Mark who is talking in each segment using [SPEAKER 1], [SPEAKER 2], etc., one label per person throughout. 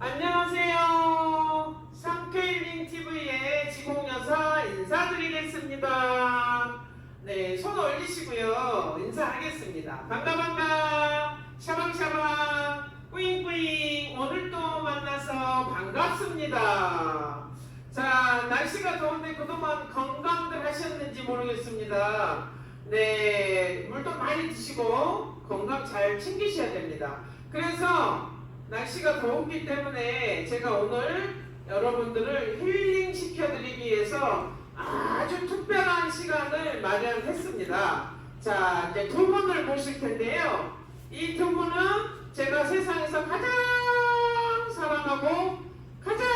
[SPEAKER 1] 안녕하세요. 상케일링 TV의 지공 여사 인사드리겠습니다. 네, 손 올리시고요. 인사하겠습니다. 반가 반가. 샤방샤방. 뿌잉뿌잉. 오늘도 만나서 반갑습니다. 자, 날씨가 더운데 그동안 건강들 하셨는지 모르겠습니다. 네, 물도 많이 드시고 건강 잘 챙기셔야 됩니다. 그래서 날씨가 더웠기 때문에 제가 오늘 여러분들을 힐링 시켜드리기 위해서 아주 특별한 시간을 마련했습니다. 자, 이제 두 분을 모실 텐데요. 이 두 분은 제가 세상에서 가장 사랑하고 가장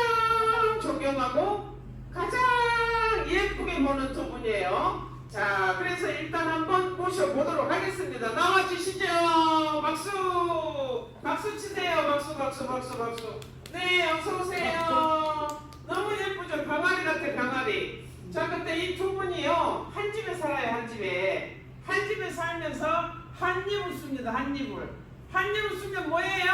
[SPEAKER 1] 존경하고 가장 예쁘게 보는 두 분이에요. 자, 그래서 일단 한번 모셔보도록 하겠습니다. 나와주시죠. 박수! 박수 치세요. 박수, 박수, 박수, 박수. 네, 어서 오세요. 너무 예쁘죠? 병아리 같아, 병아리. 자, 근데 이 두 분이요. 한 집에 살아요, 한 집에. 한 집에 살면서 한 입을 씁니다, 한 입을. 한 입을 쓰면 뭐예요?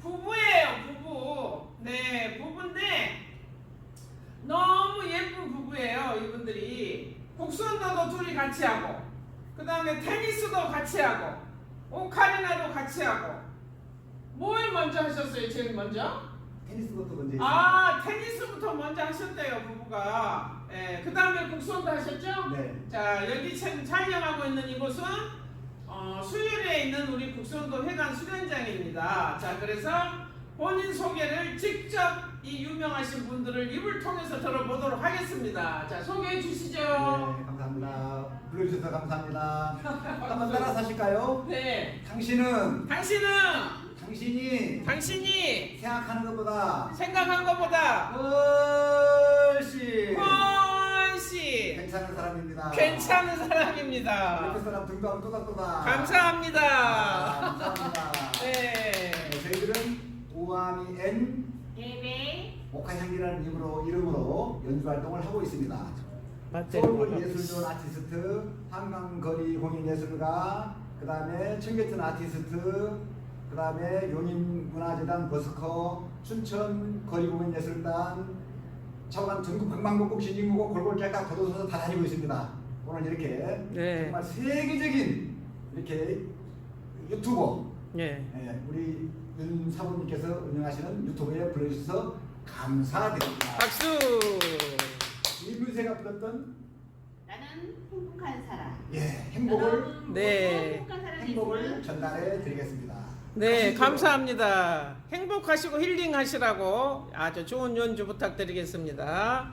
[SPEAKER 1] 부부예요, 부부. 네, 부부인데 너무 예쁜 부부예요, 이분들이. 국선도도 둘이 같이 하고, 그 다음에 테니스도 같이 하고, 오카리나도 같이 하고. 뭘 먼저 하셨어요, 제일 먼저?
[SPEAKER 2] 테니스부터 먼저.
[SPEAKER 1] 아, 테니스부터 먼저 하셨대요, 부부가. 예, 그 다음에 국선도 하셨죠?
[SPEAKER 2] 네.
[SPEAKER 1] 자, 여기 지금 촬영하고 있는 이곳은 어, 수련회에 있는 우리 국선도 회관 수련장입니다. 자, 그래서 본인 소개를 직접 이 유명하신 분들을 입을 통해서 들어보도록 하겠습니다. 자, 소개해 주시죠.
[SPEAKER 2] 네, 감사합니다. 불러주셔서 감사합니다. 한번 따라 사실까요?
[SPEAKER 1] 네.
[SPEAKER 2] 당신은
[SPEAKER 1] 당신은
[SPEAKER 2] 당신이
[SPEAKER 1] 당신이
[SPEAKER 2] 생각하는 것보다
[SPEAKER 1] 생각한 것보다
[SPEAKER 2] 훨씬
[SPEAKER 1] 훨씬
[SPEAKER 2] 괜찮은 사람입니다.
[SPEAKER 1] 괜찮은 사람입니다.
[SPEAKER 2] 사람 등도 또닥또닥.
[SPEAKER 1] 감사합니다.
[SPEAKER 2] 아, 감사합니다.
[SPEAKER 1] 네.
[SPEAKER 2] 네, 저희들은 오아미 N
[SPEAKER 1] 예배.
[SPEAKER 2] 목화향기라는 이름으로, 이름으로 연주 활동을 하고 있습니다. 서울 예술존 아티스트, 한강거리 공인예술가, 그 다음에 청계천 아티스트, 그 다음에 용인문화재단 버스커, 춘천 거리공연예술단, 차관 전국 방방곡곡 신진국곡 골골짤각 거도소서 다 다니고 있습니다. 오늘 이렇게
[SPEAKER 1] 네.
[SPEAKER 2] 정말 세계적인 이렇게 유튜버
[SPEAKER 1] 예.
[SPEAKER 2] 예, 우리 윤 사부님께서 운영하시는 유튜브에 불러주셔서 감사드립니다.
[SPEAKER 1] 박수.
[SPEAKER 2] 이문세가 불렀던
[SPEAKER 3] 나는 행복한 사람.
[SPEAKER 2] 예 행복을
[SPEAKER 3] 여러분
[SPEAKER 1] 네.
[SPEAKER 3] 모두 행복한 사람이
[SPEAKER 2] 행복을
[SPEAKER 3] 있으면
[SPEAKER 2] 전달해 드리겠습니다.
[SPEAKER 1] 네. 감사합니다. 행복하시고 힐링하시라고 아주 좋은 연주 부탁드리겠습니다.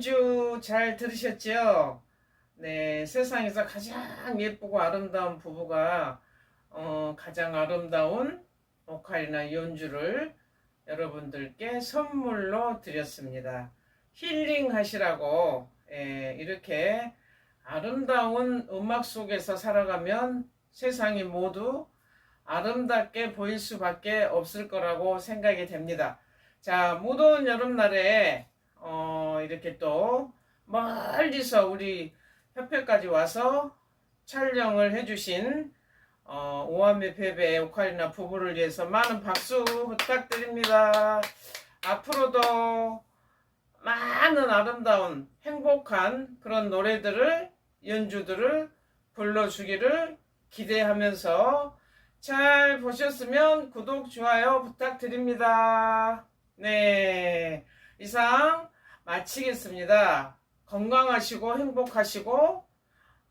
[SPEAKER 1] 연주 잘 들으셨죠? 네, 세상에서 가장 예쁘고 아름다운 부부가 어, 가장 아름다운 오카리나 연주를 여러분들께 선물로 드렸습니다. 힐링 하시라고 예, 이렇게 아름다운 음악 속에서 살아가면 세상이 모두 아름답게 보일 수밖에 없을 거라고 생각이 됩니다. 자, 무더운 여름날에 어, 이렇게 또 멀리서 우리 협회까지 와서 촬영을 해주신 어, 오한배 베베 오카리나 부부를 위해서 많은 박수 부탁드립니다. 앞으로도 많은 아름다운 행복한 그런 노래들을 연주들을 불러주기를 기대하면서 잘 보셨으면 구독, 좋아요 부탁드립니다. 네. 이상 마치겠습니다. 건강하시고 행복하시고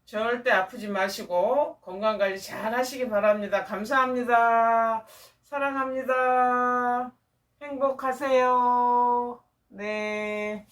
[SPEAKER 1] 절대 아프지 마시고 건강 관리 잘 하시기 바랍니다. 감사합니다. 사랑합니다. 행복하세요. 네.